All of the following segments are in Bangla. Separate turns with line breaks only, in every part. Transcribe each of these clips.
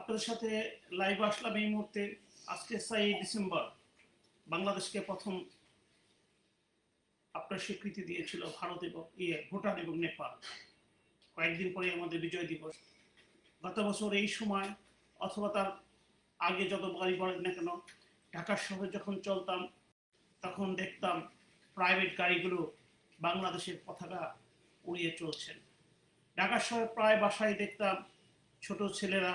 আপনাদের সাথে লাইভ আসলাম এই মুহূর্তে। আজকে সাই ডিসেম্বর, বাংলাদেশকে প্রথম আপনার স্বীকৃতি দিয়েছিল ভারত এবং ইয়ে ভুটান এবং নেপাল। কয়েকদিন পরে আমাদের বিজয় দিবস। গত বছর এই সময়, অথবা তার আগে যত বাড়ি বলেন না কেন ঢাকা শহরে যখন চলতাম, তখন দেখতাম প্রাইভেট গাড়িগুলো বাংলাদেশের পতাকা উড়িয়ে চলছেন ঢাকা শহরে প্রায় বাসায় দেখতাম ছোট ছেলেরা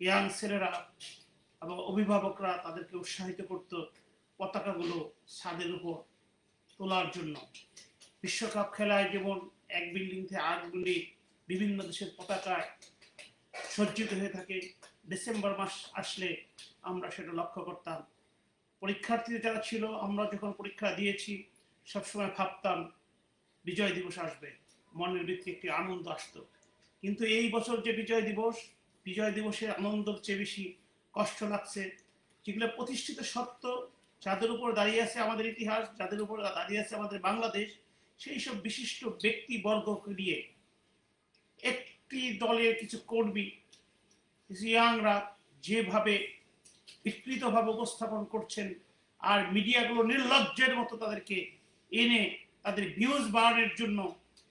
ইয়াং ছেলেরা এবং অভিভাবকরা তাদেরকে উৎসাহিত করত পতাকাগুলো ছাদের উপর তোলার জন্য। বিশ্বকাপ খেলায় যেমন এক বিল্ডিং থেকে আরেক বিল্ডিং বিভিন্ন দেশের পতাকায় সজ্জিত হয়ে থাকে ডিসেম্বর মাস আসলে আমরা সেটা লক্ষ্য করতাম। পরীক্ষার্থী যারা ছিল, আমরা যখন পরীক্ষা দিয়েছি, সবসময় ভাবতাম বিজয় দিবস আসবে। মনের ভিত্তি একটি আনন্দ আসতো। কিন্তু এই বছর যে বিজয় দিবস বিজয় দিবসের আনন্দের চেয়ে বেশি কষ্ট লাগছে। যেগুলো প্রতিষ্ঠিত সত্য, যাদের উপর দাঁড়িয়ে আছে আমাদের ইতিহাস, যাদের উপর দাঁড়িয়ে আছে আমাদের বাংলাদেশ, সেই সব বিশিষ্ট ব্যক্তিবর্গকে নিয়ে একটি দলের কিছু কর্মী, কিছু ইয়াংরা যেভাবে বিকৃতভাবে উপস্থাপন করছেন আর মিডিয়াগুলো নির্লজ্জের মতো তাদেরকে এনে তাদের ভিউজ বাড়ানোর জন্য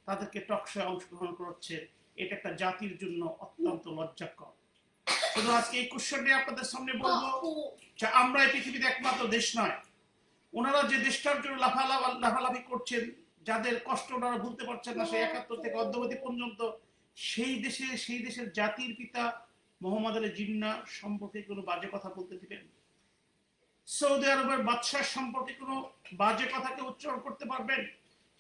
তাদেরকে টকশয়ে অংশগ্রহণ করছে। এটা একটা জাতির জন্য অত্যন্ত লজ্জাকর। শুধু আজকে এই কোশ্চেনটি আপনাদের সামনে বলব যে আমরা এই পৃথিবীতে একমাত্র দেশ নয়। ওনারা যে দেশটার জন্য লাফালাফ, লাফালাফি করছেন, যাদের কষ্ট ওনারা ভুলতে পারছেন না, সেই একাত্তর থেকে অদ্যবধি পর্যন্ত, সেই দেশে, সেই দেশের জাতির পিতা মোহাম্মদ আলী জিন্না সম্পর্কে কোনো বাজে কথা বলতে দিবেন? সৌদি আরবের বাদশাহ সম্পর্কে কোনো বাজে কথাকে উচ্চারণ করতে পারবেন?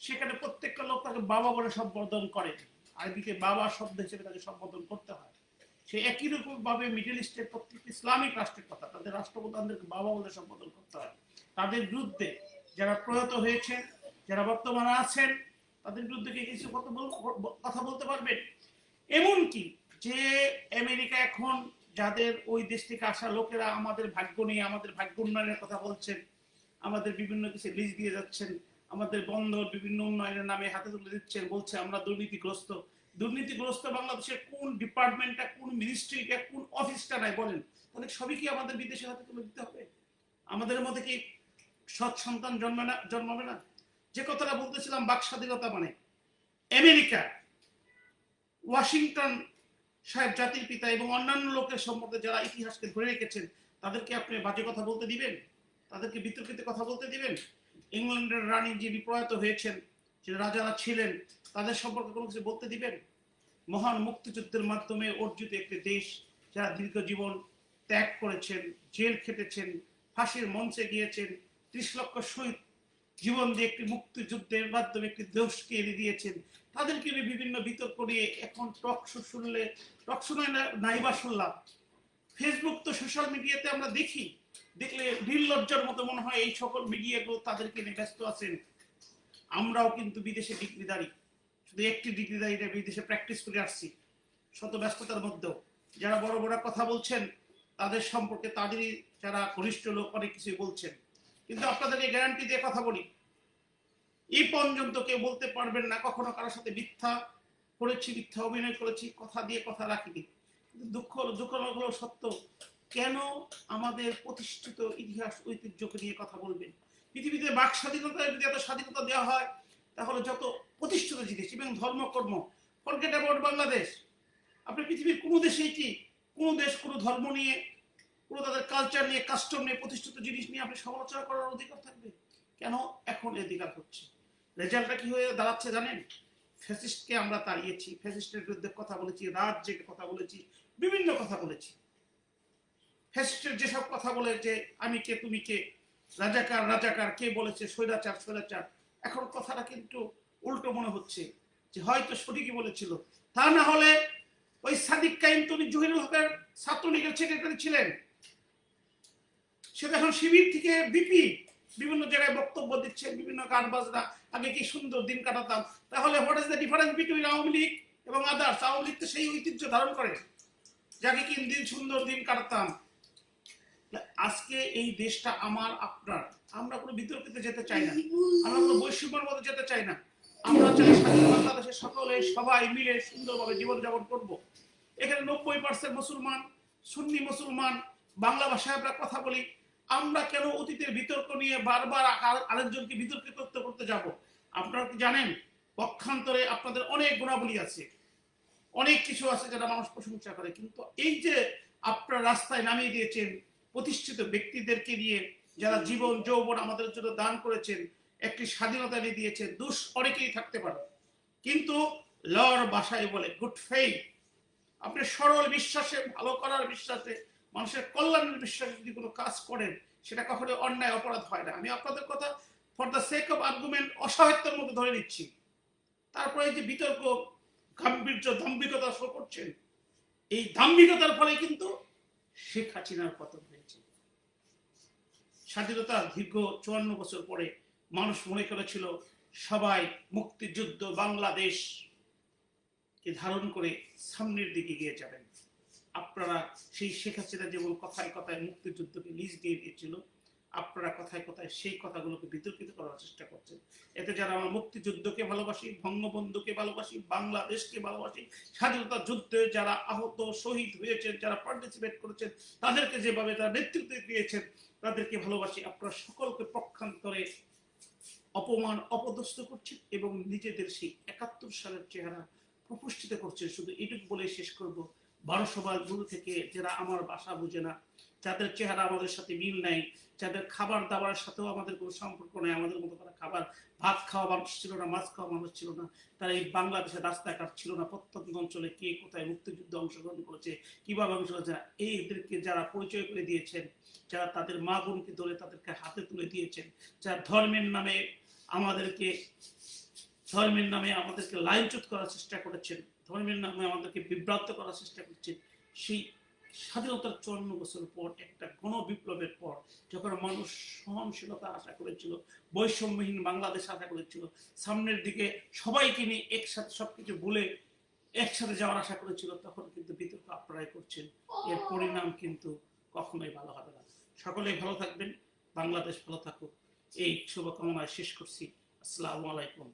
সেখানে প্রত্যেকটা লোক তাকে বাবা বলে সম্বোধন করে। আরবিতে বাবা শব্দ হিসেবে তাকে সম্বোধন করতে হয়। সে একই রকম ভাবে মিডল ইস্টের প্রত্যেকটি ইসলামিক রাষ্ট্রের কথা, তাদের রাষ্ট্রপ্রধানদেরকে বাবা বলে সম্বোধন করতে হয়। তাদের বিরুদ্ধে যারা প্রয়াত হয়েছেন যারা বর্তমানে আছেন, তাদের বিরুদ্ধে কি কিছু কথা কথা বলতে পারবেন? এমনকি যে আমেরিকা এখন যাদের ওই দেশ থেকে আসা লোকেরা আমাদের ভাগ্য নিয়ে, আমাদের ভাগ্য উন্নয়নের কথা বলছেন, আমাদের বিভিন্ন কিছু লিজ দিয়ে যাচ্ছেন আমাদের বন্দর বিভিন্ন উন্নয়নের নামে হাতে তুলে দিচ্ছেন, বলছে আমরা দুর্নীতিগ্রস্ত। দুর্নীতিগ্রস্ত বাংলাদেশের কোন ডিপার্টমেন্টটা, কোন মিনিস্ট্রিটা কোন অফিসটা নাই বলেন, তাহলে সবই কি আমাদের বিদেশে হাতে তুলে দিতে হবে? আমাদের মধ্যে কি সৎ সন্তান জন্মে না, জন্মাবে না? যে কথাটা বলতেছিলাম, বাক স্বাধীনতা মানে। আমেরিকা, ওয়াশিংটন সাহেব জাতির পিতা এবং অন্যান্য লোকের সম্পর্কে যারা ইতিহাসকে ধরে রেখেছেন, তাদেরকে আপনি বাজে কথা বলতে দিবেন? তাদেরকে বিতর্কিত কথা বলতে দিবেন? ইংল্যান্ডের রানী যিনি প্রয়াত হয়েছেন যে রাজারা ছিলেন, তাদের সম্পর্কে কোনো কিছু বলতে দিবেন? মহান মুক্তিযুদ্ধের মাধ্যমে অর্জিত একটি দেশ যারা দীর্ঘ জীবন ত্যাগ করেছেন, জেল খেটেছেন, ফাঁসির মঞ্চে গিয়েছেন, ত্রিশ লক্ষ শহীদ জীবন দিয়ে একটি মুক্তিযুদ্ধের মাধ্যমে একটি দেশকে এনে দিয়েছেন, তাদেরকে নিয়ে বিভিন্ন বিতর্ক নিয়ে এখন টক শো শুনলে, টক শুনে নাইবা শুনলাম। ফেসবুক তো সোশ্যাল মিডিয়াতে আমরা দেখি। দেখলে নির্লজ্জার মতো মনে হয় এই সকল মিডিয়াগুলো তাদেরকে নিয়ে ব্যস্ত আছেন। আমরাও কিন্তু বিদেশে ডিগ্রিদারি শুধু একটি ডিগ্রিদারিটা বিদেশে প্র্যাকটিস করে আসছি, শত ব্যস্ততার মধ্যেও। যারা বড় বড় কথা বলছেন, তাদের সম্পর্কে তাদেরই যারা ঘনিষ্ঠ লোক, অনেক কিছুই বলছেন। কিন্তু আপনাদেরকে গ্যারান্টি দিয়ে কথা বলি। এই পর্যন্ত কেউ বলতে পারবেন না, কখনো কারোর সাথে মিথ্যা করেছি, মিথ্যা অভিনয় করেছি, কথা দিয়ে কথা রাখিনি। কিন্তু দুঃখ দুঃখ হলো সত্য। কেন আমাদের প্রতিষ্ঠিত ইতিহাস, ঐতিহ্যকে নিয়ে কথা বলবেন? পৃথিবীতে বাক স্বাধীনতায় যদি এত স্বাধীনতা দেওয়া হয়, তাহলে যত প্রতিষ্ঠিত জিনিস এবং ধর্মকর্ম ফরগেট অ্যাবাউট বাংলাদেশ আপনি পৃথিবীর কোনো দেশেই কি কোনো দেশ, কোনো ধর্ম নিয়ে, কোনো তাদের কালচার নিয়ে কাস্টম নিয়ে প্রতিষ্ঠিত জিনিস নিয়ে আপনি সমালোচনা করার অধিকার থাকবে? কেন এখন অধিকার হচ্ছে? রেজাল্টটা কি হয়ে দাঁড়াচ্ছে জানেন? ফ্যাসিস্টকে আমরা তাড়িয়েছি, ফ্যাসিস্টের বিরুদ্ধে কথা বলেছি জেগে কথা বলেছি, বিভিন্ন কথা বলেছি। ফ্যাসিস্টের যেসব কথা বলে যে, আমি কে, তুমি কে? রাজাকার রাজাকার, কে বলেছে? স্বৈরাচার স্বৈরাচার। এখন কথাটা কিন্তু উল্টো মনে হচ্ছে যে, হয়তো সঠিকই বলেছিল। তা না হলে ওই সাদিক কাইম তনি জহিরুল হকের ছাত্রলীগের সেক্রেটারি ছিলেন। সে এখন শিবির থেকে বিপি বিভিন্ন জায়গায় বক্তব্য দিচ্ছে বিভিন্ন গান বাজনা আগে কি সুন্দর দিন কাটাতাম? তাহলে what is the difference between Awami League এবং আদার্স আওয়ামী লীগ তো সেই ঐতিহ্য ধারণ করে। যাকে কি দিন সুন্দর দিন কাটাতাম? আজকে এই দেশটা আমার আপনার। আমরা কোনো বিতর্কিত যেতে চাই না। আমরা কোনো বৈষম্যের মধ্যে যেতে চাই না। আমরা চাই স্বাধীন বাংলাদেশের সকলে সবাই মিলে সুন্দরভাবে জীবনযাপন করব। এখানে নব্বই পার্সেন্ট মুসলমান সুন্নি মুসলমান বাংলা ভাষায় আমরা কথা বলি। আমরা কেন অতীতের বিতর্ক নিয়ে বারবার আরেকজনকে বিতর্কিত করতে করতে যাব? আপনারা কি জানেন? পক্ষান্তরে আপনাদের অনেক গুণাবলী আছে। অনেক কিছু আছে যারা মানুষ প্রশংসা করে। কিন্তু এই যে আপনার রাস্তায় নামিয়ে দিয়েছেন প্রতিষ্ঠিত ব্যক্তিদেরকে নিয়ে যারা জীবন, যৌবন আমাদের জন্য দান করেছেন, একটি স্বাধীনতা এনে দিয়েছেন, দুষ অনেকেই থাকতে পারে। কিন্তু লর বাসায় বলে, গুড ফেই আপনি সরল বিশ্বাসে, ভালো করার বিশ্বাসে, মানুষের কল্যাণের বিশ্বাসে যদি কোনো কাজ করেন, সেটা কখনো অন্যায়, অপরাধ হয় না। আমি আপনাদের কথা for the sake of argument অসহায়ত্বের মধ্যে ধরে নিচ্ছি। তারপরে যে বিতর্ক, গাম্ভীর্য, দাম্ভিকতা শো করছেন, এই দাম্ভিকতার ফলে কিন্তু শেখ হাসিনার পতন হয়েছে। স্বাধীনতার দীর্ঘ চুয়ান্ন বছর পরে মানুষ মনে করেছিল, সবাই মুক্তিযুদ্ধ বাংলাদেশ কে ধারণ করে সামনের দিকে গিয়ে যাবেন। আপনারা সেই শেখ হাসিনা যেমন কথায় কথায় মুক্তিযুদ্ধকে লিজ দিয়ে দিয়েছিল আপনারা কথায় কথায় সেই কথাগুলোকে বিতর্কিত করার চেষ্টা করছেন। এতে যারা আমরা মুক্তিযুদ্ধকে ভালোবাসি, বঙ্গবন্ধুকে ভালোবাসি, বাংলাদেশকে ভালোবাসি, স্বাধীনতা যুদ্ধে যারা আহত, শহীদ হয়েছেন, যারা পার্টিসিপেট করেছেন, তাদেরকে যেভাবে তারা নেতৃত্ব দিয়েছেন, তাদেরকে ভালোবাসি। আপনারা সকলকে পক্ষান্তরে অপমান, অপদস্থ করছেন এবং নিজেদের সেই একাত্তর সালের চেহারা প্রপুষ্টিত করছেন। শুধু এটুকু বলে শেষ করব। বারোশো বার দূর থেকে যারা আমার বাসা বুঝে না, যাদের চেহারা আমাদের সাথে মিল নাই, যাদের খাবার দাবারের সাথেও আমাদের কোনো সম্পর্ক নেই, আমাদের মতো করে খাবার, ভাত খাওয়া মানুষ ছিল না, মাছ খাওয়া মানুষ ছিল না, তারা এই বাংলাদেশের রাস্তাঘাট ছিল না, প্রত্যন্ত অঞ্চলে কে কোথায় মুক্তিযুদ্ধে অংশগ্রহণ করেছে, কীভাবে অংশগ্রহণ করেছে, এইদেরকে যারা পরিচয় করে দিয়েছেন, যারা তাদের মা বোনকে ধরে তাদেরকে হাতে তুলে দিয়েছেন, যারা ধর্মের নামে আমাদেরকে, ধর্মের নামে আমাদেরকে লাইনচ্যুত করার চেষ্টা করেছেন ধর্মের নামে আমাদেরকে বিভ্রান্ত করার চেষ্টা করছে, সেই স্বাধীনতার চুয়ান্ন বছর পর, একটা গণ বিপ্লবের পর, যখন মানুষ সহনশীলতা আশা করেছিল, বৈষম্যহীন বাংলাদেশ আশা করেছিল, সামনের দিকে সবাইকে নিয়ে একসাথে সবকিছু বলে একসাথে যাওয়ার আশা করেছিল, তখন কিন্তু বিতর্ক আপনারাই করছেন। এর পরিণাম কিন্তু কখনোই ভালো হবে না। সকলেই ভালো থাকবেন, বাংলাদেশ ভালো থাকুক। এই শুভকামনায় শেষ করছি। আসসালামু আলাইকুম।